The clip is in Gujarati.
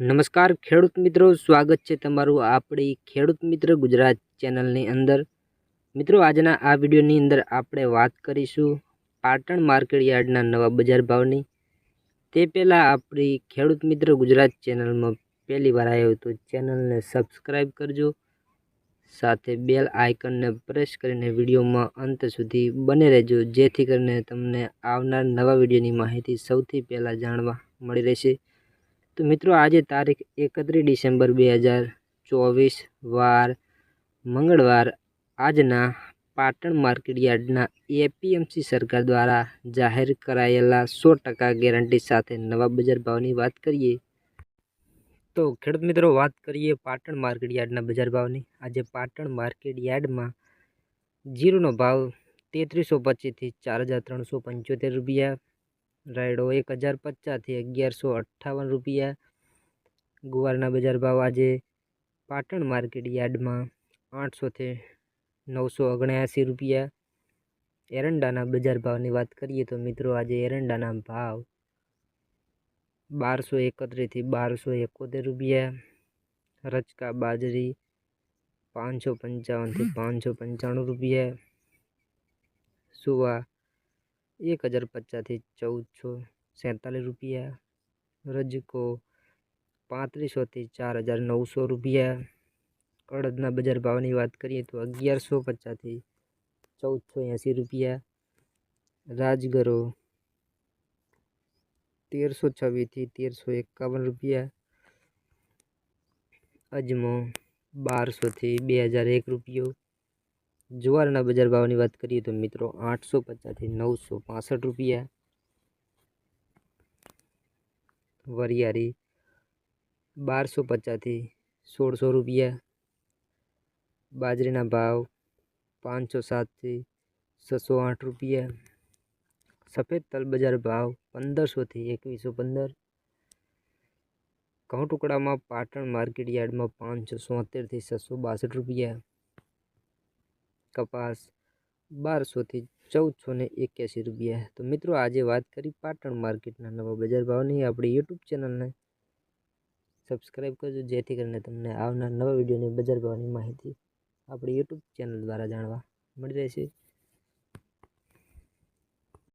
નમસ્કાર, ખેડૂત મિત્રો. સ્વાગત છે તમારું આપણી ખેડૂત મિત્ર ગુજરાત ચેનલની અંદર. મિત્રો, આજના આ વિડીયોની અંદર આપણે વાત કરીશું પાટણ માર્કેટ યાર્ડના નવા બજાર ભાવની. તે પહેલાં આપણી ખેડૂત મિત્ર ગુજરાત ચેનલમાં પહેલી વાર આવ્યો તો ચેનલને સબસ્ક્રાઈબ કરજો. સાથે બેલ આઇકનને પ્રેસ કરીને વિડીયોમાં અંત સુધી બને રહેજો. જેથી કરીને તમને આવનાર નવા વિડીયોની માહિતી સૌથી પહેલાં જાણવા મળી રહેશે. તો મિત્રો આજે તારીખ એકત્રીસ ડિસેમ્બર બે હજાર ચોવીસ, વાર મંગળવાર. આજના પાટણ માર્કેટ યાર્ડના એપીએમસી સરકાર દ્વારા જાહેર કરાયેલા સો ટકા ગેરંટી સાથે નવા બજાર ભાવની વાત કરીએ. તો ખેડૂત મિત્રો, વાત કરીએ પાટણ માર્કેટ યાર્ડના બજાર ભાવની. આજે પાટણ માર્કેટ યાર્ડમાં જીરુનો ભાવ તેત્રીસો પચીસથી ચાર હજાર ત્રણસો પંચોતેર રૂપિયા રાયડો એક હજાર પચાસથી અગિયારસો અઠ્ઠાવન રૂપિયા. ગુવારના બજાર ભાવ આજે પાટણ માર્કેટ યાર્ડમાં આઠસોથી નવસો ઓગણ્યાસી રૂપિયા. એરંડાના બજાર ભાવની વાત કરીએ તો મિત્રો આજે એરંડાના ભાવ બારસો એકત્રીસથી બારસો એકોતેર રૂપિયા. રચકા બાજરી પાંચસો પંચાવનથી પાંચસો પંચાણું રૂપિયા. સુવા એક હજાર પચાસથી ચૌદસો સેંતાલીસ રૂપિયા રજકો પાંત્રીસોથી ચાર હજાર નવસો રૂપિયા અડદના બજાર ભાવની વાત કરીએ તો અગિયારસો પચાસથી ચૌદસો એંસી રૂપિયા રાજગરો તેરસો છવ્વીસથી તેરસો એકાવન રૂપિયા અજમો બારસોથી બે હજાર એક રૂપિયો જુવારના બજાર ભાવની વાત કરીએ તો મિત્રો આઠસો પચાસથી નવસો પાસઠ રૂપિયા. વરિયાળી બારસો પચાસથી સોળસો રૂપિયા. બાજરીના ભાવ પાંચસો સાતથી છસો આઠ રૂપિયા. સફેદ તલ બજાર ભાવ પંદરસોથી એકવીસો પંદર ઘઉં ટુકડામાં પાટણ માર્કેટ યાર્ડમાં પાંચસો સોતેરથી છસો બાસઠ રૂપિયા. કપાસ બારસોથી ચૌદસો ને એક્યાસી રૂપિયા તો મિત્રો, આજે વાત કરી પાટણ માર્કેટના નવા બજાર ભાવની. આપણી યુટ્યુબ ચેનલને સબસ્ક્રાઈબ કરજો, જેથી કરીને તમને આવનાર નવા વિડીયોની બજાર ભાવની માહિતી આપણી યુટ્યુબ ચેનલ દ્વારા જાણવા મળી રહેશે.